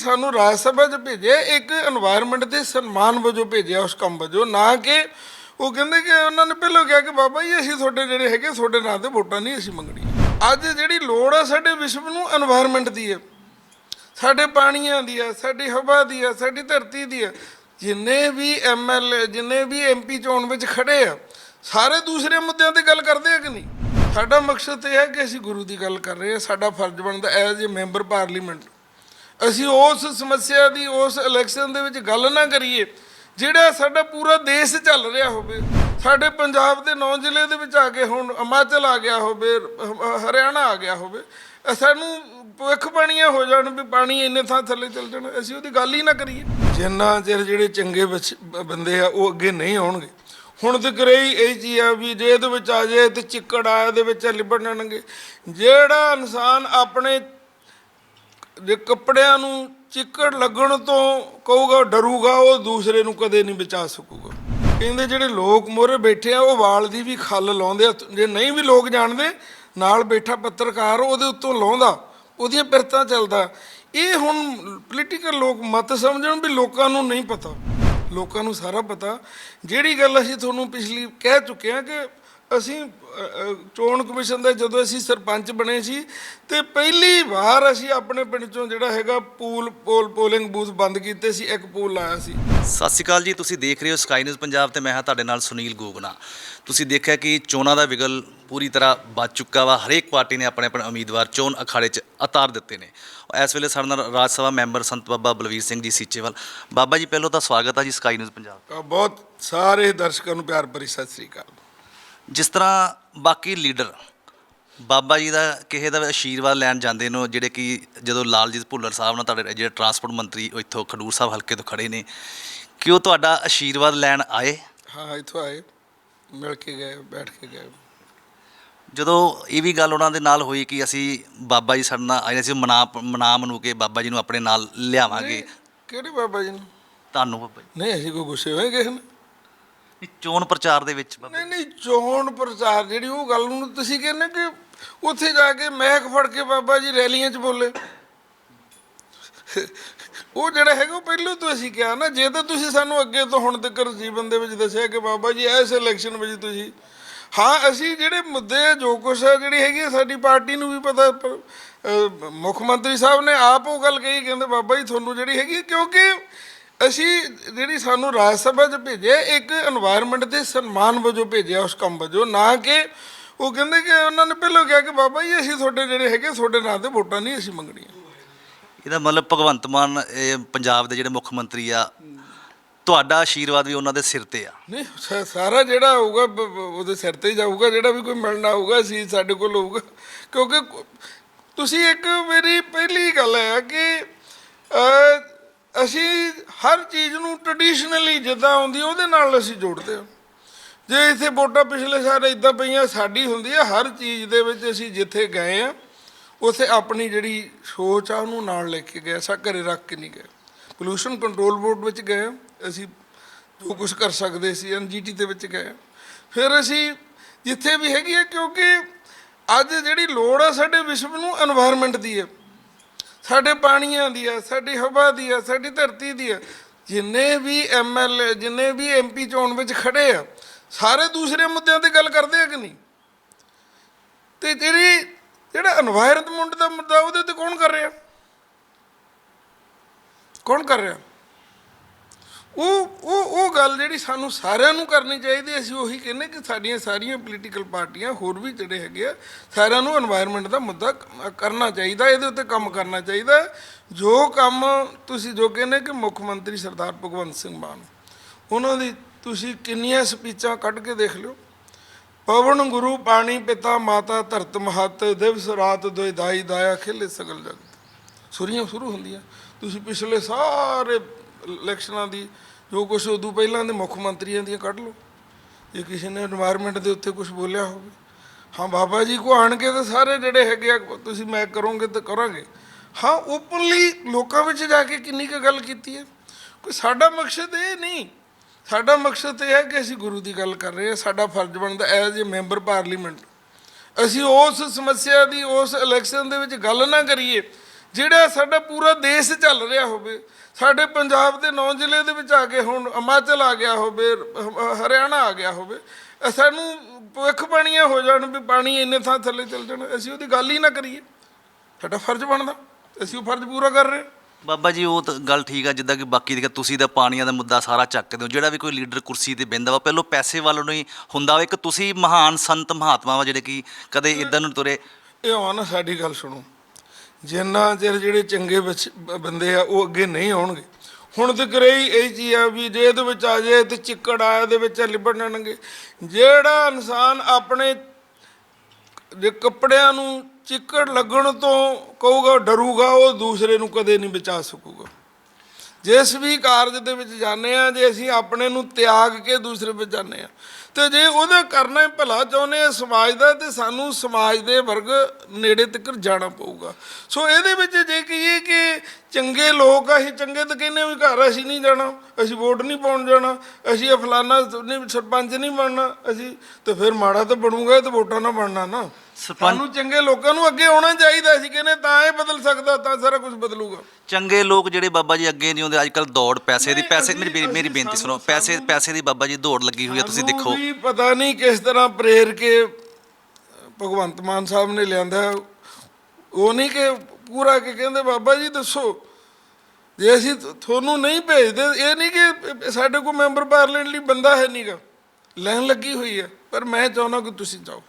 ਸਾਨੂੰ ਰਾਜ ਸਭਾ 'ਚ ਭੇਜਿਆ, ਇੱਕ এনवायरमेंट ਦੇ ਸਨਮਾਨ ਵਜੋਂ ਭੇਜਿਆ ਉਸ ਕੰਮ ਵਜੋਂ, ਨਾ ਕਿ ਉਹ ਕਹਿੰਦੇ ਕਿ ਉਹਨਾਂ ਨੇ ਪਹਿਲਾਂ ਕਿਹਾ ਕਿ ਬਾਬਾ ਜੀ, ਅਸੀਂ ਤੁਹਾਡੇ ਜਿਹੜੇ ਹੈਗੇ, ਤੁਹਾਡੇ ਨਾਂ ਤੇ ਵੋਟਾਂ ਨਹੀਂ ਅਸੀਂ ਮੰਗਣੀਆਂ। ਅੱਜ ਜਿਹੜੀ ਲੋੜ ਆ ਸਾਡੇ ਵਿਸ਼ਵ ਨੂੰ এনवायरमेंट ਦੀ ਹੈ ਸਾਡੇ ਪਾਣੀਆਂ ਦੀ ਹੈ ਸਾਡੀ ਹਵਾ ਦੀ ਹੈ ਸਾਡੀ ਧਰਤੀ ਦੀ ਹੈ ਜਿੰਨੇ ਵੀ ਐਮਐਲਏ ਜਿੰਨੇ ਵੀ ਐਮਪੀ ਚੋਣ ਵਿੱਚ ਖੜੇ ਆ, ਸਾਰੇ ਦੂਸਰੇ ਮੁੱਦਿਆਂ ਤੇ ਗੱਲ ਕਰਦੇ ਆ ਕਿ ਨਹੀਂ? ਸਾਡਾ ਮਕਸਦ ਇਹ ਹੈ ਕਿ ਅਸੀਂ ਗੁਰੂ ਦੀ ਗੱਲ ਕਰ ਰਹੇ ਹਾਂ, ਸਾਡਾ ਫਰਜ਼ ਬਣਦਾ ਐਜ਼ ਅ ਮੈਂਬਰ ਪਾਰਲੀਮੈਂਟ। ਅਸੀਂ ਉਸ ਸਮੱਸਿਆ ਦੀ, ਉਸ ਇਲੈਕਸ਼ਨ ਦੇ ਵਿੱਚ ਗੱਲ ਨਾ ਕਰੀਏ, ਜਿਹੜਾ ਸਾਡਾ ਪੂਰਾ ਦੇਸ਼ ਚੱਲ ਰਿਹਾ ਹੋਵੇ, ਸਾਡੇ ਪੰਜਾਬ ਦੇ ਨੌ ਜ਼ਿਲ੍ਹੇ ਦੇ ਵਿੱਚ ਆ ਕੇ ਹੁਣ ਹਿਮਾਚਲ ਆ ਗਿਆ ਹੋਵੇ ਹਰਿਆਣਾ ਆ ਗਿਆ ਹੋਵੇ ਸਾਨੂੰ ਭਵਿੱਖ ਬਾਣੀਆਂ ਹੋ ਜਾਣ ਵੀ ਪਾਣੀ ਇੰਨੇ ਥਾਂ ਥੱਲੇ ਚੱਲ ਜਾਣ, ਅਸੀਂ ਉਹਦੀ ਗੱਲ ਹੀ ਨਾ ਕਰੀਏ। ਜਿੰਨਾ ਚਿਰ ਜਿਹੜੇ ਚੰਗੇ ਬੰਦੇ ਆ, ਉਹ ਅੱਗੇ ਨਹੀਂ ਆਉਣਗੇ। ਹੁਣ ਤੱਕ ਰਹੀ ਇਹ ਚੀਜ਼ ਆ ਵੀ ਜੇ ਇਹਦੇ ਵਿੱਚ ਆ ਜਾਏ ਤੇ ਚਿੱਕੜ ਆ ਇਹਦੇ ਵਿੱਚ ਲਿਬੜ ਜਾਣਗੇ ਜਿਹੜਾ ਇਨਸਾਨ ਆਪਣੇ ਜੇ ਕੱਪੜਿਆਂ ਨੂੰ ਚਿੱਕੜ ਲੱਗਣ ਤੋਂ ਕਹੂਗਾ, ਡਰੂਗਾ, ਉਹ ਦੂਸਰੇ ਨੂੰ ਕਦੇ ਨਹੀਂ ਬਚਾ ਸਕੂਗਾ। ਕਹਿੰਦੇ ਜਿਹੜੇ ਲੋਕ ਮੋਰੇ ਬੈਠੇ ਆ, ਉਹ ਵਾਲ ਦੀ ਵੀ ਖੱਲ ਲਾਉਂਦੇ ਆ। ਜੇ ਨਹੀਂ ਵੀ ਲੋਕ ਜਾਣਦੇ, ਨਾਲ ਬੈਠਾ ਪੱਤਰਕਾਰ ਉਹਦੇ ਉੱਤੋਂ ਲਾਉਂਦਾ, ਉਹਦੀਆਂ ਪਿਰਤਾਂ ਚੱਲਦਾ। ਇਹ ਹੁਣ ਪੋਲੀਟੀਕਲ ਲੋਕ ਮਤ ਸਮਝਣ ਵੀ ਲੋਕਾਂ ਨੂੰ ਨਹੀਂ ਪਤਾ। ਲੋਕਾਂ ਨੂੰ ਸਾਰਾ ਪਤਾ। ਜਿਹੜੀ ਗੱਲ ਅਸੀਂ ਤੁਹਾਨੂੰ ਪਿਛਲੀ ਕਹਿ ਚੁੱਕੇ ਹਾਂ ਕਿ ਅਸੀਂ ਚੋਣ ਕਮਿਸ਼ਨ ਦੇ ਜਦੋਂ ਅਸੀਂ ਸਰਪੰਚ ਬਣੇ ਸੀ ਤੇ ਪਹਿਲੀ ਵਾਰ ਅਸੀਂ ਆਪਣੇ ਪਿੰਡ ਚੋਂ ਜਿਹੜਾ ਹੈਗਾ ਪੂਲ ਪੋਲ ਪੋਲਿੰਗ ਬੂਥ ਬੰਦ ਕੀਤੇ ਸੀ ਇੱਕ ਪੂਲ ਲਾਇਆ ਸੀ। ਸਤਿ ਸ਼੍ਰੀ ਅਕਾਲ ਜੀ ਤੁਸੀਂ ਦੇਖ ਰਹੇ ਹੋ ਸਕਾਈ ਨਿਊਜ਼ ਪੰਜਾਬ ਤੇ ਮੈਂ ਹਾਂ ਤੁਹਾਡੇ ਨਾਲ ਸੁਨੀਲ ਗੋਗਨਾ। ਤੁਸੀਂ ਦੇਖਿਆ ਕਿ ਚੋਣਾਂ ਦਾ ਵਿਗਲ ਪੂਰੀ ਤਰ੍ਹਾਂ ਵੱਜ ਚੁੱਕਾ ਵਾ ਹਰੇਕ ਪਾਰਟੀ ਨੇ ਆਪਣੇ ਆਪਣੇ ਉਮੀਦਵਾਰ ਚੋਣ ਅਖਾੜੇ 'ਚ ਉਤਾਰ ਦਿੱਤੇ ਨੇ। ਇਸ ਵੇਲੇ ਸਾਡੇ ਨਾਲ ਰਾਜ ਸਭਾ ਮੈਂਬਰ ਸੰਤ ਬਾਬਾ ਬਲਵੀਰ ਸਿੰਘ ਜੀ ਸੀਚੇਵਾਲ ਬਾਬਾ ਜੀ ਪਹਿਲਾਂ ਤਾਂ ਸਵਾਗਤ ਹੈ ਜੀ ਸਕਾਈ ਨਿਊਜ਼ ਪੰਜਾਬ ਬਹੁਤ ਸਾਰੇ ਦਰਸ਼ਕਾਂ ਨੂੰ ਪਿਆਰ ਭਰੀ ਸਤਿ ਸ੍ਰੀ ਅਕਾਲ। ਜਿਸ ਤਰ੍ਹਾਂ ਬਾਕੀ ਲੀਡਰ ਬਾਬਾ ਜੀ ਦਾ ਕਿਸੇ ਦਾ ਆਸ਼ੀਰਵਾਦ ਲੈਣ ਜਾਂਦੇ ਨੇ ਜਿਹੜੇ ਕਿ ਜਦੋਂ ਲਾਲਜੀਤ ਭੁੱਲਰ ਸਾਹਿਬ ਨਾਲ ਤੁਹਾਡੇ ਜਿਹੜੇ ਟਰਾਂਸਪੋਰਟ ਮੰਤਰੀ ਇੱਥੋਂ ਖਡੂਰ ਸਾਹਿਬ ਹਲਕੇ ਤੋਂ ਖੜੇ ਨੇ ਕਿ ਉਹ ਤੁਹਾਡਾ ਆਸ਼ੀਰਵਾਦ ਲੈਣ ਆਏ? ਹਾਂ ਇੱਥੋਂ ਆਏ ਮਿਲ ਕੇ ਗਏ ਬੈਠ ਕੇ ਗਏ। ਜਦੋਂ ਇਹ ਵੀ ਗੱਲ ਉਹਨਾਂ ਦੇ ਨਾਲ ਹੋਈ ਕਿ ਅਸੀਂ ਬਾਬਾ ਜੀ ਸਾਡੇ ਨਾਲ ਆਏ ਸੀ ਮਨਾ ਮਨਾ ਮਨੂ ਕੇ ਬਾਬਾ ਜੀ ਨੂੰ ਆਪਣੇ ਨਾਲ ਲਿਆਵਾਂਗੇ। ਕਿਹੜੇ ਬਾਬਾ ਜੀ ਨੂੰ? ਤੁਹਾਨੂੰ ਬਾਬਾ ਜੀ। ਨਹੀਂ ਅਸੀਂ ਕੋਈ ਗੁੱਸੇ ਹੋਏ ਕਿਸੇ ਨੇ? ਇਹ ਚੋਣ ਪ੍ਰਚਾਰ ਦੇ ਵਿੱਚ ਬਾਬਾ ਨਹੀਂ ਨਹੀਂ ਚੋਣ ਪ੍ਰਚਾਰ ਜਿਹੜੀ ਉਹ ਗੱਲ ਨੂੰ ਤੁਸੀਂ ਕਹਿੰਦੇ ਕਿ ਉੱਥੇ ਜਾ ਕੇ ਮਹਿਕ ਫੜ ਕੇ ਬਾਬਾ ਜੀ ਰੈਲੀਆਂ 'ਚ ਬੋਲੇ। ਉਹ ਜਿਹੜਾ ਹੈਗਾ ਉਹ ਪਹਿਲਾਂ ਤੋਂ ਅਸੀਂ ਕਿਹਾ ਨਾ ਜੇ ਤਾਂ ਤੁਸੀਂ ਸਾਨੂੰ ਅੱਗੇ ਤੋਂ ਹੁਣ ਤੱਕ ਜੀਵਨ ਦੇ ਵਿੱਚ ਦੱਸਿਆ ਕਿ ਬਾਬਾ ਜੀ ਇਸ ਇਲੈਕਸ਼ਨ ਵਿੱਚ ਤੁਸੀਂ ਹਾਂ ਅਸੀਂ ਜਿਹੜੇ ਮੁੱਦੇ ਆ ਜੋ ਕੁਛ ਆ ਜਿਹੜੀ ਹੈਗੀ ਆ, ਸਾਡੀ ਪਾਰਟੀ ਨੂੰ ਵੀ ਪਤਾ ਪਰ, ਅਹ, ਮੁੱਖ ਮੰਤਰੀ ਸਾਹਿਬ ਨੇ ਆਪ ਉਹ ਗੱਲ ਕਹੀ ਕਹਿੰਦੇ ਬਾਬਾ ਜੀ ਤੁਹਾਨੂੰ ਜਿਹੜੀ ਹੈਗੀ ਆ, ਕਿਉਂਕਿ ਅਸੀਂ ਜਿਹੜੀ ਸਾਨੂੰ ਰਾਜ ਸਭਾ 'ਚ ਭੇਜਿਆ ਇੱਕ এনवायरमेंट ਦੇ ਸਨਮਾਨ ਵਜੋਂ ਭੇਜਿਆ ਉਸ ਕੰਮ ਵਜੋਂ ਨਾ ਕਿ ਉਹ ਕਹਿੰਦੇ ਕਿ ਉਹਨਾਂ ਨੇ ਪਹਿਲਾਂ ਕਿਹਾ ਕਿ ਬਾਬਾ ਜੀ ਅਸੀਂ ਤੁਹਾਡੇ ਜਿਹੜੇ ਹੈਗੇ ਤੁਹਾਡੇ ਨਾਂ ਤੇ ਵੋਟਾਂ ਨਹੀਂ ਅਸੀਂ ਮੰਗਣੀਆਂ। ਇਹਦਾ ਮਤਲਬ ਭਗਵੰਤ ਮਾਨ ਇਹ ਪੰਜਾਬ ਦੇ ਜਿਹੜੇ ਮੁੱਖ ਮੰਤਰੀ ਆ ਤੁਹਾਡਾ ਆਸ਼ੀਰਵਾਦ ਵੀ ਉਹਨਾਂ ਦੇ ਸਿਰ ਤੇ ਆ। ਨਹੀਂ ਸਾਰਾ ਜਿਹੜਾ ਹੋਊਗਾ ਉਹਦੇ ਸਿਰ ਤੇ ਹੀ ਜਾਊਗਾ ਜਿਹੜਾ ਵੀ ਕੋਈ ਮਿਲਣਾ ਹੋਊਗਾ ਅਸੀਂ ਸਾਡੇ ਕੋਲ ਹੋਊਗਾ। ਕਿਉਂਕਿ ਤੁਸੀਂ ਇੱਕ ਮੇਰੀ ਪਹਿਲੀ ਗੱਲ ਹੈ ਕਿ ਅਸੀਂ ਹਰ ਚੀਜ਼ ਨੂੰ ਟ੍ਰੈਡੀਸ਼ਨਲੀ ਜਿੱਦਾਂ ਆਉਂਦੀ ਉਹਦੇ ਨਾਲ ਅਸੀਂ ਜੋੜਦੇ ਹਾਂ ਜੇ ਇੱਥੇ ਵੋਟਾਂ ਪਿਛਲੇ ਸਾਲ ਇਦਾਂ ਪਈਆਂ, ਸਾਡੀ ਹੁੰਦੀ ਹੈ ਹਰ ਚੀਜ਼ ਦੇ ਵਿੱਚ ਅਸੀਂ ਜਿੱਥੇ ਗਏ ਆ, ਉਥੇ ਆਪਣੀ ਜਿਹੜੀ ਸੋਚ ਆ, ਉਹਨੂੰ ਨਾਲ ਲੈ ਕੇ ਗਏ ਸਾ ਘਰੇ ਰੱਖ ਕੇ ਨਹੀਂ ਗਏ। ਪੋਲੂਸ਼ਨ ਕੰਟਰੋਲ ਬੋਰਡ ਵਿੱਚ ਗਏ ਅਸੀਂ ਜੋ ਕੁਝ ਕਰ ਸਕਦੇ ਸੀ ਐਨਜੀਟੀ ਦੇ ਵਿੱਚ ਗਏ ਫਿਰ ਅਸੀਂ ਜਿੱਥੇ ਵੀ ਹੈਗੀ ਹੈ ਕਿਉਂਕਿ ਅੱਜ ਜਿਹੜੀ ਲੋੜ ਆ, ਸਾਡੇ ਵਿਸ਼ਵ ਨੂੰ এনवायरमेंट ਦੀ ਹੈ ਸਾਡੇ ਪਾਣੀਆਂ ਦੀ ਆ, ਸਾਡੀ ਹਵਾ ਦੀ ਆ, ਸਾਡੀ ਧਰਤੀ ਦੀ ਆ। ਜਿੰਨੇ ਵੀ ਐਮਐਲਏ ਜਿੰਨੇ ਵੀ ਐਮਪੀ ਚੋਣ ਵਿੱਚ ਖੜੇ ਆ, ਸਾਰੇ ਦੂਸਰੇ ਮੁੱਦਿਆਂ ਤੇ ਗੱਲ ਕਰਦੇ ਆ ਕਿ ਨਹੀਂ? ਤੇ ਜਿਹੜੀ, ਜਿਹੜਾ এনवायरमेंट ਦਾ ਮੁੱਦਾ ਉਹਦੇ ਤੇ ਕੌਣ ਕਰ ਰਿਹਾ? ਕੌਣ ਕਰ ਰਿਹਾ? ਉਹ ਉਹ ਉਹ ਗੱਲ ਜਿਹੜੀ ਸਾਨੂੰ ਸਾਰਿਆਂ ਨੂੰ ਕਰਨੀ ਚਾਹੀਦੀ ਅਸੀਂ ਉਹੀ ਕਹਿੰਨੇ ਕਿ ਸਾਡੀਆਂ ਸਾਰੀਆਂ ਪੋਲੀਟੀਕਲ ਪਾਰਟੀਆਂ ਹੋਰ ਵੀ ਜਿਹੜੇ ਹੈਗੇ ਆ, ਸਾਰਿਆਂ ਨੂੰ এনवायरमेंट ਦਾ ਮੁੱਦਾ ਕਰਨਾ ਚਾਹੀਦਾ, ਇਹਦੇ ਉੱਤੇ ਕੰਮ ਕਰਨਾ ਚਾਹੀਦਾ ਜੋ ਕੰਮ ਤੁਸੀਂ ਜੋ ਕਹਿੰਦੇ ਕਿ ਮੁੱਖ ਮੰਤਰੀ ਸਰਦਾਰ ਭਗਵੰਤ ਸਿੰਘ ਮਾਨ, ਉਹਨਾਂ ਦੀ ਤੁਸੀਂ ਕਿੰਨੀਆਂ ਸਪੀਚਾਂ ਕੱਢ ਕੇ ਦੇਖ ਲਿਓ। ਪਵਨ, ਗੁਰੂ, ਪਾਣੀ, ਪਿਤਾ, ਮਾਤਾ, ਧਰਤ, ਮਹਤ, ਦਿਵਸ, ਰਾਤ ਦੁਇਦਾਈ ਦਾਇਆ, ਖਿਲੇ ਸਗਲ ਜਗਤ। ਸੁਰੀਆਂ ਸ਼ੁਰੂ ਹੁੰਦੀਆਂ। ਤੁਸੀਂ ਪਿਛਲੇ ਸਾਰੇ ਇਲੈਕਸ਼ਨਾਂ ਦੀ, ਜੋ ਕੁਝ ਉਦੋਂ ਪਹਿਲਾਂ ਦੇ ਮੁੱਖ ਮੰਤਰੀਆਂ ਦੀਆਂ ਕੱਢ ਲਓ। ਜੇ ਕਿਸੇ ਨੇ এনवायरमेंट ਦੇ ਉੱਤੇ ਕੁਝ ਬੋਲਿਆ ਹੋਵੇ। ਹਾਂ, ਬਾਬਾ ਜੀ ਕੋ ਆਣ ਕੇ ਤਾਂ ਸਾਰੇ ਜਿਹੜੇ ਹੈਗੇ ਆ, ਤੁਸੀਂ ਮੈਂ ਕਰੋਗੇ ਤਾਂ ਕਰਾਂਗੇ। ਹਾਂ ਓਪਨਲੀ ਲੋਕਾਂ ਵਿੱਚ ਜਾ ਕੇ ਕਿੰਨੀ ਕੁ ਗੱਲ ਕੀਤੀ ਹੈ? ਕੋਈ ਸਾਡਾ ਮਕਸਦ ਇਹ ਨਹੀਂ। ਸਾਡਾ ਮਕਸਦ ਇਹ ਹੈ ਕਿ ਅਸੀਂ ਗੁਰੂ ਦੀ ਗੱਲ ਕਰ ਰਹੇ ਹਾਂ, ਸਾਡਾ ਫਰਜ਼ ਬਣਦਾ ਐਜ਼ ਅ ਮੈਂਬਰ ਪਾਰਲੀਮੈਂਟ ਅਸੀਂ ਉਸ ਸਮੱਸਿਆ ਦੀ, ਉਸ ਇਲੈਕਸ਼ਨ ਦੇ ਵਿੱਚ ਗੱਲ ਨਾ ਕਰੀਏ। ਜਿਹੜਾ ਸਾਡਾ ਪੂਰਾ ਦੇਸ਼ ਚੱਲ ਰਿਹਾ ਹੋਵੇ ਸਾਡੇ ਪੰਜਾਬ ਦੇ ਨੌ ਜ਼ਿਲ੍ਹੇ ਦੇ ਵਿੱਚ ਆ ਕੇ ਹੁਣ ਹਿਮਾਚਲ ਆ ਗਿਆ ਹੋਵੇ ਹਰਿਆਣਾ ਆ ਗਿਆ ਹੋਵੇ ਸਾਨੂੰ ਭਵਿੱਖ ਬਾਣੀਆਂ ਹੋ ਜਾਣ ਵੀ ਪਾਣੀ ਇੰਨੇ ਥਾਂ ਥੱਲੇ ਚੱਲ ਜਾਣ ਅਸੀਂ ਉਹਦੀ ਗੱਲ ਹੀ ਨਾ ਕਰੀਏ। ਸਾਡਾ ਫਰਜ਼ ਬਣਦਾ ਅਸੀਂ ਉਹ ਫਰਜ਼ ਪੂਰਾ ਕਰ ਰਹੇ ਬਾਬਾ ਜੀ ਉਹ ਤਾਂ ਗੱਲ ਠੀਕ ਆ ਜਿੱਦਾਂ ਕਿ ਬਾਕੀ ਦੀ ਤੁਸੀਂ ਤਾਂ ਪਾਣੀਆਂ ਦਾ ਮੁੱਦਾ ਸਾਰਾ ਚੱਕਦੇ ਹੋ ਜਿਹੜਾ ਵੀ ਕੋਈ ਲੀਡਰ ਕੁਰਸੀ ਤੇ ਬਹਿੰਦਾ ਵਾ ਪਹਿਲਾਂ ਪੈਸੇ ਵੱਲ ਨੂੰ ਹੀ ਹੁੰਦਾ ਵਾ ਇੱਕ ਤੁਸੀਂ ਮਹਾਨ ਸੰਤ ਮਹਾਤਮਾ ਵਾ ਜਿਹੜੇ ਕਿ ਕਦੇ ਇਦਾਂ ਨੂੰ ਤੁਰੇ। ਇਹ ਨਾ ਸਾਡੀ ਗੱਲ ਸੁਣੋ। ਜਿੰਨਾ ਚਿਰ ਜਿਹੜੇ ਚੰਗੇ ਬੱਚ- ਬੰਦੇ ਆ, ਉਹ ਅੱਗੇ ਨਹੀਂ ਆਉਣਗੇ। ਹੁਣ ਤੇ ਰਹੀ ਇਹ ਚੀਜ਼ ਆ ਵੀ ਜੇ ਇਹਦੇ ਵਿੱਚ ਆ ਜਾਏ ਤੇ ਚਿੱਕੜ ਆ ਇਹਦੇ ਵਿੱਚ ਲਿਬੜ ਜਾਣਗੇ ਜਿਹੜਾ ਇਨਸਾਨ ਆਪਣੇ ਜੇ ਕੱਪੜਿਆਂ ਨੂੰ ਚਿੱਕੜ ਲੱਗਣ ਤੋਂ ਕਹੂਗਾ, ਡਰੂਗਾ, ਉਹ ਦੂਸਰੇ ਨੂੰ ਕਦੇ ਨਹੀਂ ਬਚਾ ਸਕੂਗਾ। ਜਿਸ ਵੀ ਕਾਰਜ ਦੇ ਵਿੱਚ ਜਾਂਦੇ ਆ, ਜੇ ਅਸੀਂ ਆਪਣੇ ਨੂੰ ਤਿਆਗ ਕੇ ਦੂਸਰੇ ਵਿੱਚ ਜਾਂਦੇ ਆ। ਤੇ ਜੇ ਉਹਦਾ ਕਰਨਾ ਹੀ ਭਲਾ ਚਾਹੁੰਦੇ ਆ, ਸਮਾਜ ਦਾ, ਤੇ ਸਾਨੂੰ ਸਮਾਜ ਦੇ ਵਰਗ ਨੇੜੇ ਤੱਕ ਜਾਣਾ ਪਊਗਾ। ਸੋ ਇਹਦੇ ਵਿੱਚ ਜੇ ਕਹੀਏ ਕਿ ਚੰਗੇ ਲੋਕ ਆ, ਅਸੀਂ ਚੰਗੇ ਤਾਂ ਕਹਿੰਦੇ ਵੀ ਘਰ ਅਸੀਂ ਨਹੀਂ ਜਾਣਾ, ਅਸੀਂ ਵੋਟ ਨਹੀਂ ਪਾਉਣ ਜਾਣਾ, ਅਸੀਂ ਇਹ ਨਹੀਂ ਸਰਪੰਚ ਨਹੀਂ ਬਣਨਾ, ਅਸੀਂ ਤੇ ਫਿਰ ਮਾੜਾ ਤਾਂ ਬਣੂਗਾ ਤੇ ਵੋਟਾਂ ਨਾ ਬਣਨਾ ਨਾ। ਸਰਪੰਚ ਸਾਨੂੰ ਚੰਗੇ ਲੋਕਾਂ ਨੂੰ ਅੱਗੇ ਆਉਣਾ ਚਾਹੀਦਾ ਅਸੀਂ ਕਹਿੰਦੇ ਤਾਂ ਇਹ ਬਦਲ ਸਕਦਾ ਤਾਂ ਸਾਰਾ ਕੁਝ ਬਦਲੂਗਾ। ਚੰਗੇ ਲੋਕ ਜਿਹੜੇ ਬਾਬਾ ਜੀ ਅੱਗੇ ਨਹੀਂ ਹੁੰਦੇ ਅੱਜ ਕੱਲ ਦੌੜ ਪੈਸੇ ਦੀ ਪੈਸੇ ਮੇਰੀ ਮੇਰੀ- ਬੇਨਤੀ ਸੁਣੋ ਪੈਸੇ ਪੈਸੇ ਦੀ ਬਾਬਾ ਜੀ ਦੌੜ ਲੱਗੀ ਹੋਈ ਆ ਤੁਸੀਂ ਸਾਨੂੰ ਦੇਖੋ। ਵੀ ਪਤਾ ਨਹੀਂ ਕਿਸ ਤਰ੍ਹਾਂ ਪ੍ਰੇਰ ਕੇ ਭਗਵੰਤ ਮਾਨ ਸਾਹਿਬ ਨੇ ਲਿਆਂਦਾ ਉਹ ਨਹੀਂ ਕਿ ਪੂਰਾ ਕੇ ਕਹਿੰਦੇ ਬਾਬਾ ਜੀ ਦੱਸੋ ਜੇ ਅਸੀਂ ਤੁ- ਤੁਹਾਨੂੰ ਨਹੀਂ ਭੇਜਦੇ ਇਹ ਨਹੀਂ ਕਿ ਸਾਡੇ ਕੋਲ ਮੈਂਬਰ ਪਾਰਲੀਮੈਂਟ ਲਈ ਬੰਦਾ ਹੈ ਨਹੀਂਗਾ ਲਾਈਨ ਲੱਗੀ ਹੋਈ ਹੈ ਪਰ ਮੈਂ ਚਾਹੁੰਦਾ ਕਿ ਤੁਸੀਂ ਜਾਓ।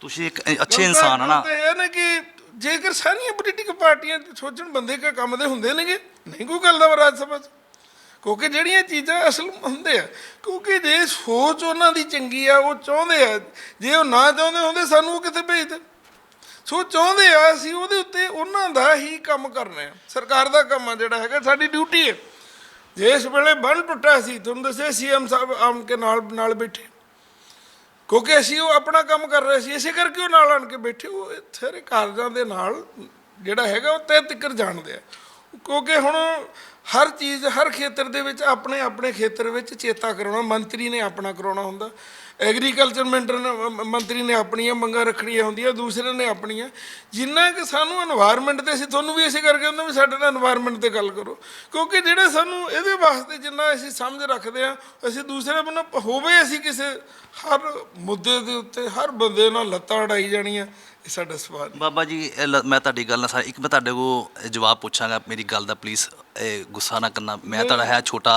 ਤੁਸੀਂ ਇੱਕ ਅੱਛੇ ਇਨਸਾਨ ਆ ਨਾ। ਤੇ ਇਹ ਨਾ ਕਿ ਜੇਕਰ ਸਾਰੀਆਂ ਪੋਲੀਟੀਕਲ ਪਾਰਟੀਆਂ ਸੋਚਣ ਬੰਦੇ ਕਾ ਕੰਮ ਦੇ ਹੁੰਦੇ ਨੇਗੇ ਨਹੀਂ ਕੋਈ ਗੱਲ ਦਾ ਰਾਜ ਸਭਾ 'ਚ। ਕਿਉਂਕਿ ਜਿਹੜੀਆਂ ਚੀਜ਼ਾਂ ਅਸਲ ਹੁੰਦੇ ਆ ਕਿਉਂਕਿ ਜੇ ਸੋਚ ਉਹਨਾਂ ਦੀ ਚੰਗੀ ਆ ਉਹ ਚਾਹੁੰਦੇ ਆ। ਜੇ ਉਹ ਨਾ ਚਾਹੁੰਦੇ ਹੁੰਦੇ ਸਾਨੂੰ ਉਹ ਕਿੱਥੇ ਭੇਜਦੇ? ਸੋ ਚਾਹੁੰਦੇ ਆ ਅਸੀਂ ਉਹਦੇ ਉੱਤੇ ਉਹਨਾਂ ਦਾ ਹੀ ਕੰਮ ਕਰਨਾ ਹੈ ਸਰਕਾਰ ਦਾ ਕੰਮ ਆ ਜਿਹੜਾ ਹੈਗਾ ਸਾਡੀ ਡਿਊਟੀ ਹੈ ਜੇ ਇਸ ਵੇਲੇ ਬੰਨ ਟੁੱਟਾ ਸੀ ਤੁਹਾਨੂੰ ਦੱਸਿਆ ਸੀਐਮ ਸਾਹਿਬ ਆਮ ਕੇ ਨਾਲ ਨਾਲ ਬੈਠੇ। ਕਿਉਂਕਿ ਅਸੀਂ ਉਹ ਆਪਣਾ ਕੰਮ ਕਰ ਰਹੇ ਸੀ, ਇਸੇ ਕਰਕੇ ਉਹ ਨਾਲ ਆਣ ਕੇ ਬੈਠੇ, ਉਹ ਇਹ ਸਾਰੇ ਕਾਰਜਾਂ ਦੇ ਨਾਲ ਜਿਹੜਾ ਹੈਗਾ, ਉਹ ਤਹਿ ਤਿੱਕਰ ਜਾਣਦੇ ਆ। ਕਿਉਂਕਿ ਹੁਣ ਹਰ ਚੀਜ਼, ਹਰ ਖੇਤਰ ਦੇ ਵਿੱਚ ਆਪਣੇ ਆਪਣੇ ਖੇਤਰ ਵਿੱਚ ਚੇਤਾ ਕਰਾਉਣਾ, ਮੰਤਰੀ ਨੇ ਆਪਣਾ ਕਰਾਉਣਾ ਹੁੰਦਾ। ਐਗਰੀਕਲਚਰ ਮੈਂਟਰ ਮੰਤਰੀ ਨੇ ਆਪਣੀਆਂ ਮੰਗਾਂ ਰੱਖਣੀਆਂ ਹੁੰਦੀਆਂ, ਦੂਸਰੇ ਨੇ ਆਪਣੀਆਂ। ਜਿੰਨਾ ਕਿ ਸਾਨੂੰ এনवायरमेंट ਤੇ ਅਸੀਂ, ਤੁਹਾਨੂੰ ਵੀ ਇਸੇ ਕਰਕੇ ਹੁੰਦਾ ਵੀ ਸਾਡੇ ਨਾਲ এনवायरमेंट ਤੇ ਗੱਲ ਕਰੋ। ਕਿਉਂਕਿ ਜਿਹੜੇ ਸਾਨੂੰ ਇਹਦੇ ਵਾਸਤੇ ਜਿੰਨਾ ਅਸੀਂ ਸਮਝ ਰੱਖਦੇ ਆ ਅਸੀਂ ਦੂਸਰੇ ਬੰਨ ਹੋਵੇ ਅਸੀਂ ਕਿਸੇ, ਹਰ ਮੁੱਦੇ ਦੇ ਉੱਤੇ, ਹਰ ਬੰਦੇ ਨਾਲ ਲੱਤਾਂ ਅੜਾਈ ਜਾਣੀਆਂ। ਇਹ ਸਾਡਾ ਸਵਾਲ। ਬਾਬਾ ਜੀ ਇਹ ਲ- ਮੈਂ ਤੁਹਾਡੀ ਗੱਲ ਨਾਲ ਸਾ ਇੱਕ ਮੈਂ ਤੁਹਾਡੇ ਕੋ ਜਵਾਬ ਪੁੱਛਾਂਗਾ ਮੇਰੀ ਗੱਲ ਦਾ ਪਲੀਜ਼ ਗੁੱਸਾ ਨਾ ਕਰਨਾ। ਮੈਂ ਤੁਹਾਡਾ ਹੈ ਛੋਟਾ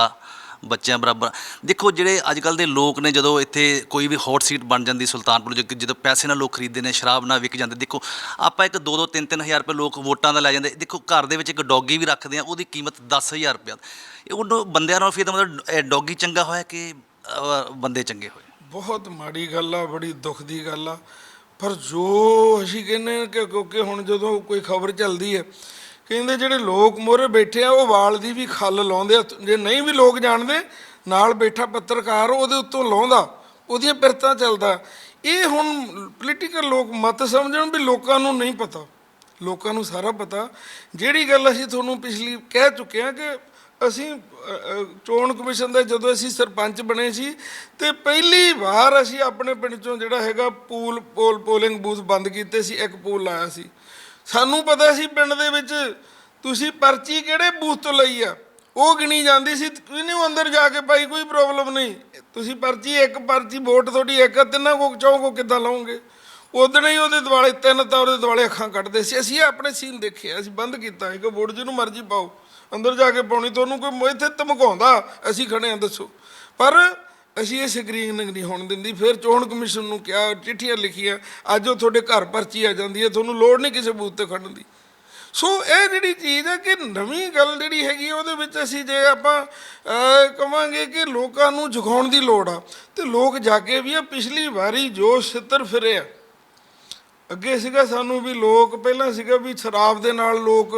ਬੱਚਿਆਂ ਬਰਾਬਰ। ਦੇਖੋ ਜਿਹੜੇ ਅੱਜ ਕੱਲ ਦੇ ਲੋਕ ਨੇ ਜਦੋਂ ਇੱਥੇ ਕੋਈ ਵੀ ਹੌਟ ਸੀਟ ਬਣ ਜਾਂਦੀ ਸੁਲਤਾਨਪੁਰ ਜ- ਜਦੋਂ ਪੈਸੇ ਨਾਲ ਲੋਕ ਖਰੀਦਦੇ ਨੇ ਸ਼ਰਾਬ ਨਾਲ ਵਿਕ ਜਾਂਦੇ ਦੇਖੋ ਆਪਾਂ ਇੱਕ 2-2 3-3 ਹਜ਼ਾਰ ਰੁਪਏ ਲੋਕ ਵੋਟਾਂ ਦਾ ਲੈ ਜਾਂਦੇ। ਦੇਖੋ ਘਰ ਦੇ ਵਿੱਚ ਇੱਕ ਡੌਗੀ ਵੀ ਰੱਖਦੇ ਆ ਉਹਦੀ ਕੀਮਤ 10000 ਰੁਪਏ ਇਹ ਉਹ ਬੰਦਿਆਂ ਨਾਲ ਫਿਰ ਤਾਂ ਮਤਲਬ ਡੌਗੀ ਚੰਗਾ ਹੋਇਆ ਕਿ ਅਹ, ਬੰਦੇ ਚੰਗੇ ਹੋਏ? ਬਹੁਤ ਮਾੜੀ ਗੱਲ ਆ ਬੜੀ ਦੁੱਖ ਦੀ ਗੱਲ ਆ। ਪਰ ਜੋ ਅਸੀਂ ਕਹਿੰਦੇ ਹਾਂ ਕਿ ਕਿਉਂਕਿ ਹੁਣ ਜਦੋਂ ਕੋਈ ਖਬਰ ਚੱਲਦੀ ਹੈ, ਕਹਿੰਦੇ ਜਿਹੜੇ ਲੋਕ ਮੋਰੇ ਬੈਠੇ ਆ, ਉਹ ਵਾਲ ਦੀ ਵੀ ਖੱਲ ਲਾਉਂਦੇ ਆ। ਜੇ ਨਹੀਂ ਵੀ ਲੋਕ ਜਾਣਦੇ, ਨਾਲ ਬੈਠਾ ਪੱਤਰਕਾਰ ਉਹਦੇ ਉੱਤੋਂ ਲਾਉਂਦਾ, ਉਹਦੀਆਂ ਪਿਰਤਾਂ ਚੱਲਦਾ। ਇਹ ਹੁਣ ਪੋਲੀਟੀਕਲ ਲੋਕ ਮਤ ਸਮਝਣ ਵੀ ਲੋਕਾਂ ਨੂੰ ਨਹੀਂ ਪਤਾ। ਲੋਕਾਂ ਨੂੰ ਸਾਰਾ ਪਤਾ। ਜਿਹੜੀ ਗੱਲ ਅਸੀਂ ਤੁਹਾਨੂੰ ਪਿਛਲੀ ਕਹਿ ਚੁੱਕੇ ਹਾਂ ਕਿ ਅਸੀਂ ਚੋਣ ਕਮਿਸ਼ਨ ਦੇ ਜਦੋਂ ਅਸੀਂ ਸਰਪੰਚ ਬਣੇ ਸੀ ਤੇ ਪਹਿਲੀ ਵਾਰ ਅਸੀਂ ਆਪਣੇ ਪਿੰਡ ਚੋਂ ਜਿਹੜਾ ਹੈਗਾ ਪੂਲ, ਪੋਲ ਪੋਲਿੰਗ ਬੂਥ ਬੰਦ ਕੀਤੇ ਸੀ, ਇੱਕ ਪੂਲ ਲਾਇਆ ਸੀ। ਸਾਨੂੰ ਪਤਾ ਸੀ ਪਿੰਡ ਦੇ ਵਿੱਚ ਤੁਸੀਂ ਪਰਚੀ ਕਿਹੜੇ ਬੂਥ ਤੋਂ ਲਈ ਆ? ਉਹ ਗਿਣੀ ਜਾਂਦੀ ਸੀ, ਇਹਨੂੰ ਅੰਦਰ ਜਾ ਕੇ ਭਾਈ ਕੋਈ ਪ੍ਰੋਬਲਮ ਨਹੀਂ। ਤੁਸੀਂ ਪਰਚੀ, ਇੱਕ ਪਰਚੀ, ਵੋਟ ਤੁਹਾਡੀ ਇੱਕ ਤਿੰਨਾਂ ਕੋ, ਚੌਂ ਕੋ ਕਿੱਦਾਂ ਲਾਉਂਗੇ ਉਦਣ ਹੀ ਉਹਦੇ ਦੁਆਲੇ ਤਿੰਨ ਤਾਂ ਉਹਦੇ ਦੁਆਲੇ ਅੱਖਾਂ ਕੱਢਦੇ ਸੀ। ਅਸੀਂ ਆਪਣੇ ਸੀਨ ਦੇਖੇ ਅਸੀਂ ਬੰਦ ਕੀਤਾ ਹੈ ਕਿ ਵੋਟ ਜਿਹਨੂੰ ਮਰਜ਼ੀ ਪਾਓ। ਅੰਦਰ ਜਾ ਕੇ ਪਾਉਣੀ ਤੁਹਾਨੂੰ ਕੋਈ ਇੱਥੇ ਧਮਕਾਉਂਦਾ। ਅਸੀਂ ਖੜੇ ਆ ਦੱਸੋ। ਪਰ ਅਸੀਂ ਇਹ ਸਕਰੀਨਿੰਗ ਨਹੀਂ ਹੋਣ ਦਿੰਦੀ। ਫਿਰ ਚੋਣ ਕਮਿਸ਼ਨ ਨੂੰ ਕਿਹਾ ਚਿੱਠੀਆਂ ਲਿਖੀਆਂ ਅੱਜ ਉਹ ਤੁਹਾਡੇ ਘਰ ਪਰਚੀ ਆ ਜਾਂਦੀ ਹੈ ਤੁਹਾਨੂੰ ਲੋੜ ਨਹੀਂ ਕਿਸੇ ਬੂਥ ਤੇ ਖੜਨ ਦੀ। ਸੋ ਇਹ ਜਿਹੜੀ ਚੀਜ਼ ਹੈ ਕਿ ਨਵੀਂ ਗੱਲ ਜਿਹੜੀ ਹੈਗੀ ਹੈ, ਉਹਦੇ ਵਿੱਚ ਅਸੀਂ ਜੇ ਆਪਾਂ ਅਹ, ਕਵਾਂਗੇ ਕਿ ਲੋਕਾਂ ਨੂੰ ਜਗਾਉਣ ਦੀ ਲੋੜ ਆ ਤੇ ਲੋਕ ਜਾਗੇ ਵੀ ਆ ਪਿਛਲੀ ਵਾਰੀ ਜੋ ਛਿੱਤਰ ਫਿਰਿਆ ਅੱਗੇ ਸੀਗਾ ਸਾਨੂੰ ਵੀ ਲੋਕ ਪਹਿਲਾਂ ਸੀਗਾ ਵੀ ਸ਼ਰਾਬ ਦੇ ਨਾਲ ਲੋਕ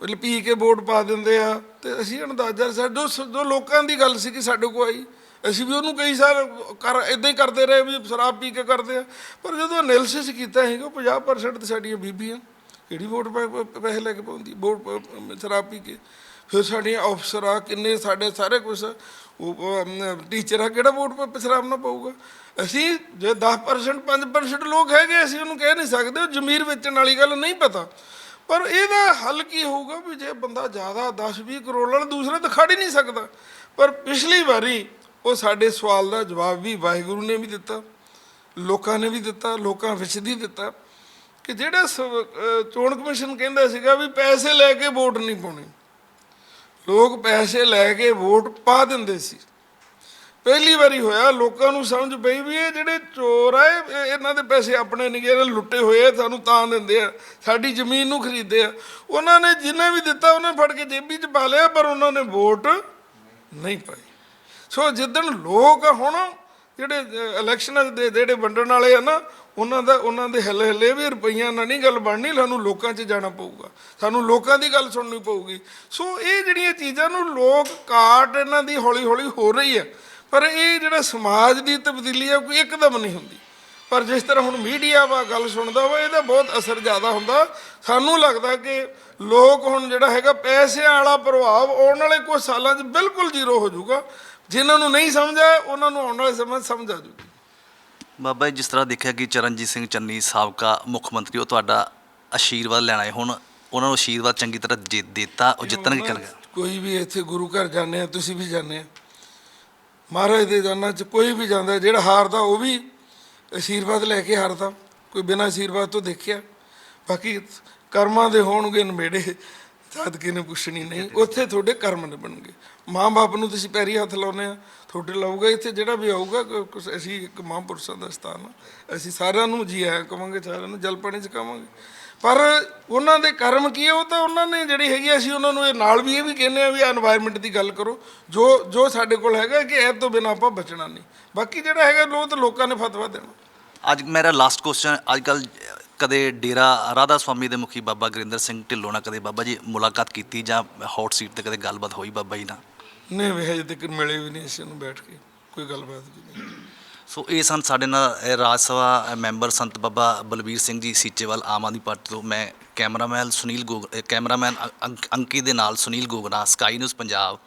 ਪੀ ਕੇ ਵੋਟ ਪਾ ਦਿੰਦੇ ਆ ਤੇ ਅਸੀਂ ਅੰਦਾਜ਼ਾ ਸਾਡੋ ਜੋ ਲੋਕਾਂ ਦੀ ਗੱਲ ਸੀ ਕਿ ਸਾਡੇ ਕੋਲ ਆਈ, ਅਸੀਂ ਵੀ ਉਹਨੂੰ ਕਈ ਸਾਲ ਕਰ ਇਦਾਂ ਹੀ ਕਰਦੇ ਰਹੇ ਵੀ ਸ਼ਰਾਬ ਪੀ ਕੇ ਕਰਦੇ ਆ। ਪਰ ਜਦੋਂ ਐਨਾਲਿਸਿਸ ਕੀਤਾ ਹੈਗਾ 50% ਤੇ ਸਾਡੀਆਂ ਬੀਬੀਆਂ ਕਿਹੜੀ ਵੋਟ ਪੈ- ਪੈਸੇ ਲੈ ਕੇ ਪਾਉਂਦੀ, ਵੋਟ ਸ਼ਰਾਬ ਪੀ ਕੇ। ਫਿਰ ਸਾਡੀਆਂ ਅਫਸਰ ਆ, ਕਿੰਨੇ ਸਾਡੇ ਸਾਰੇ ਕੁਛ ਉਹ ਟੀਚਰ ਆ, ਕਿਹੜਾ ਵੋਟ ਪ- ਸ਼ਰਾਬ ਨਾ ਪਾਊਗਾ? ਅਸੀਂ ਜੇ 10% 5% ਲੋਕ ਹੈਗੇ, ਅਸੀਂ ਉਹਨੂੰ ਕਹਿ ਨਹੀਂ ਸਕਦੇ ਉਹ ਜ਼ਮੀਰ ਵੇਚਣ ਵਾਲੀ ਗੱਲ ਨਹੀਂ ਪਤਾ। ਪਰ ਇਹਦਾ ਹੱਲ ਕੀ ਹੋਊਗਾ ਵੀ ਜੇ ਬੰਦਾ ਜ਼ਿਆਦਾ 10-20 ਕਰੋੜ ਨਾਲ ਦੂਸਰੇ ਤਾਂ ਖੜ ਹੀ ਨਹੀਂ ਸਕਦਾ। ਪਰ ਪਿਛਲੀ ਵਾਰੀ ਉਹ ਸਾਡੇ ਸਵਾਲ ਦਾ ਜਵਾਬ ਵੀ ਵਾਹਿਗੁਰੂ ਨੇ ਵੀ ਦਿੱਤਾ, ਲੋਕਾਂ ਨੇ ਵੀ ਦਿੱਤਾ, ਲੋਕਾਂ ਵਿੱਚ ਦੀ ਦਿੱਤਾ ਕਿ ਜਿਹੜਾ ਸਵ- ਚੋਣ ਕਮਿਸ਼ਨ ਕਹਿੰਦਾ ਸੀਗਾ ਵੀ ਪੈਸੇ ਲੈ ਕੇ ਵੋਟ ਨਹੀਂ ਪਾਉਣੀ। ਲੋਕ ਪੈਸੇ ਲੈ ਕੇ ਵੋਟ ਪਾ ਦਿੰਦੇ ਸੀ। ਪਹਿਲੀ ਵਾਰੀ ਹੋਇਆ ਲੋਕਾਂ ਨੂੰ ਸਮਝ ਪਈ ਵੀ ਇਹ ਜਿਹੜੇ ਚੋਰ ਆ ਇਹ- ਇਹਨਾਂ ਦੇ ਪੈਸੇ ਆਪਣੇ ਨਹੀਂ ਗਏ ਲੁੱਟੇ ਹੋਏ ਆ ਸਾਨੂੰ ਤਾਂ ਦਿੰਦੇ ਆ ਸਾਡੀ ਜ਼ਮੀਨ ਨੂੰ ਖਰੀਦਦੇ ਆ। ਉਹਨਾਂ ਨੇ ਜਿੰਨੇ ਵੀ ਦਿੱਤਾ ਉਹਨੇ ਫੜ ਕੇ ਜੇਬੀ 'ਚ ਪਾ ਲਿਆ ਪਰ ਉਹਨਾਂ ਨੇ ਵੋਟ ਨਹੀਂ ਪਾਈ। ਸੋ ਜਿੱਦਣ ਲੋਕ ਹੁਣ ਜਿਹੜੇ ਅਹ, ਇਲੈਕਸ਼ਨਾਂ ਦੇ ਜਿਹੜੇ ਵੰਡਣ ਵਾਲੇ ਆ ਨਾ ਉਹਨਾਂ ਦਾ ਉਹਨਾਂ ਦੇ ਹਲੇ ਹਲੇ ਵੀ ਰੁਪਈਆਂ ਨਾਲ ਨਹੀਂ ਗੱਲ ਬਣਨੀ ਸਾਨੂੰ ਲੋਕਾਂ 'ਚ ਜਾਣਾ ਪਊਗਾ। ਸਾਨੂੰ ਲੋਕਾਂ ਦੀ ਗੱਲ ਸੁਣਨੀ ਪਊਗੀ। ਸੋ ਇਹ ਜਿਹੜੀਆਂ ਚੀਜ਼ਾਂ ਨੂੰ ਲੋਕ ਕਾਟ ਇਹਨਾਂ ਦੀ ਹੌਲੀ ਹੌਲੀ ਹੋ ਰਹੀ ਹੈ ਪਰ ਇਹ ਜਿਹੜਾ ਸਮਾਜ ਦੀ ਤਬਦੀਲੀ ਹੈ ਕੋਈ ਇੱਕਦਮ ਨਹੀਂ ਹੁੰਦੀ। ਪਰ ਜਿਸ ਤਰ੍ਹਾਂ ਹੁਣ ਮੀਡੀਆ ਵਾ ਗੱਲ ਸੁਣਦਾ ਵਾ ਇਹਦਾ ਬਹੁਤ ਅਸਰ ਜ਼ਿਆਦਾ ਹੁੰਦਾ। ਸਾਨੂੰ ਲੱਗਦਾ ਕਿ ਲੋਕ ਹੁਣ ਜਿਹੜਾ ਹੈਗਾ ਪੈਸਿਆਂ ਵਾਲਾ ਪ੍ਰਭਾਵ ਆਉਣ ਵਾਲੇ ਕੁਝ ਸਾਲਾਂ 'ਚ ਬਿਲਕੁਲ ਜ਼ੀਰੋ ਹੋ ਜਾਊਗਾ। ਜਿਨ੍ਹਾਂ ਨੂੰ ਨਹੀਂ ਸਮਝਿਆ ਉਹਨਾਂ ਨੂੰ ਆਉਣ ਵਾਲੇ ਸਮੇਂ ਸਮਝ ਆ ਜਾਊਗੀ। ਬਾਬਾ ਜੀ ਜਿਸ ਤਰ੍ਹਾਂ ਦੇਖਿਆ ਕਿ ਚਰਨਜੀਤ ਸਿੰਘ ਚੰਨੀ ਸਾਬਕਾ ਮੁੱਖ ਮੰਤਰੀ ਉਹ ਤੁਹਾਡਾ ਆਸ਼ੀਰਵਾਦ ਲੈਣ ਆਏ ਹੁਣ ਉਹਨਾਂ ਨੂੰ ਆਸ਼ੀਰਵਾਦ ਚੰਗੀ ਤਰ੍ਹਾਂ ਦੇ ਦਿੱਤਾ ਉਹ ਜਿੱਤਣਗੇ ਕਰ ਕੋਈ ਵੀ ਇੱਥੇ ਗੁਰੂ ਘਰ ਜਾਂਦੇ ਆ ਤੁਸੀਂ ਵੀ ਜਾਂਦੇ ਆ। ਮਹਾਰਾਜ ਦੇ ਜਾਨਾਂ 'ਚ ਕੋਈ ਵੀ ਜਾਂਦਾ, ਜਿਹੜਾ ਹਾਰਦਾ ਉਹ ਵੀ ਆਸ਼ੀਰਵਾਦ ਲੈ ਕੇ ਹਾਰਦਾ। ਕੋਈ ਬਿਨਾਂ ਆਸ਼ੀਰਵਾਦ ਤੋਂ ਦੇਖਿਆ। ਬਾਕੀ ਕਰਮਾਂ ਦੇ ਹੋਣਗੇ ਨਵੇੜੇ ਸਾਧਕੇ ਨੇ ਪੁੱਛਣੀ ਨਹੀਂ। ਉੱਥੇ ਤੁਹਾਡੇ ਕਰਮ ਨਿਭਣਗੇ। ਮਾਂ-ਬਾਪ ਨੂੰ ਤੁਸੀਂ ਪੈਰੀ ਹੱਥ ਲਾਉਨੇ ਆ, ਤੁਹਾਡੇ ਲਾਊਗਾ ਇੱਥੇ, ਜਿਹੜਾ ਵੀ ਆਊਗਾ ਅਸੀਂ ਇੱਕ ਮਹਾਂਪੁਰਸ਼ਾਂ ਦਾ ਸਥਾਨ ਆ। ਅਸੀਂ ਸਾਰਿਆਂ ਨੂੰ ਜੀ ਆਇਆਂ ਕਵਾਂਗੇ, ਸਾਰਿਆਂ ਨੂੰ ਜਲ ਪਾਣੀ 'ਚ ਕਵਾਂਗੇ। ਪਰ ਉਹਨਾਂ ਦੇ ਕਰਮ ਕੀ ਹੈ ਉਹ ਤਾਂ ਉਹਨਾਂ ਨੇ ਜਿਹੜੀ ਹੈਗੀ ਅਸੀਂ ਉਹਨਾਂ ਨੂੰ ਇਹ ਨਾਲ ਵੀ ਇਹ ਵੀ ਕਹਿੰਦੇ ਆ ਵੀ এনवायरमेंट ਦੀ ਗੱਲ ਕਰੋ। ਜੋ ਜੋ ਸਾਡੇ ਕੋਲ ਹੈਗਾ ਕਿ ਐਪ ਤੋਂ ਬਿਨਾ ਆਪਾਂ ਬਚਣਾ ਨਹੀਂ। ਬਾਕੀ ਜਿਹੜਾ ਹੈਗਾ ਲੋਕ ਤਾਂ ਲੋਕਾਂ ਨੇ ਫਤਵਾ ਦੇਣਾ। ਅੱਜ ਮੇਰਾ ਲਾਸਟ ਕੁਐਸਚਨ ਅੱਜ ਕੱਲ ਕਦੇ ਡੇਰਾ ਰਾਧਾ ਸਵਾਮੀ ਦੇ ਮੁਖੀ ਬਾਬਾ ਗਰਿੰਦਰ ਸਿੰਘ ਢਿੱਲੋਂ ਨਾਲ ਕਦੇ ਬਾਬਾ ਜੀ ਮੁਲਾਕਾਤ ਕੀਤੀ ਜਾਂ ਹੌਟ ਸੀਟ ਤੇ ਕਦੇ ਗੱਲਬਾਤ ਹੋਈ ਬਾਬਾ ਜੀ ਨਾਲ? ਨਹੀਂ ਵੇ ਹਜੇ ਤੱਕ ਮਿਲੇ ਵੀ ਨਹੀਂ ਅਸੀਂ ਉਹਨੂੰ ਬੈਠ ਕੇ ਕੋਈ ਗੱਲਬਾਤ ਨਹੀਂ। ਸੋ ਇਹ ਸਨ ਸਾਡੇ ਨਾਲ ਇਹ ਰਾਜ ਸਭਾ ਮੈਂਬਰ ਸੰਤ ਬਾਬਾ ਬਲਬੀਰ ਸਿੰਘ ਜੀ ਸੀਚੇਵਾਲ ਆਮ ਆਦਮੀ ਪਾਰਟੀ ਤੋਂ ਮੈਂ ਕੈਮਰਾਮੈਨ ਸੁਨੀਲ ਗੋਗ ਅ, ਕੈਮਰਾਮੈਨ ਅੰ- ਅੰਕ- ਅੰਕਿਤ ਦੇ ਨਾਲ ਸੁਨੀਲ ਗੋਗਨਾ ਸਕਾਈ ਨਿਊਜ਼ ਪੰਜਾਬ।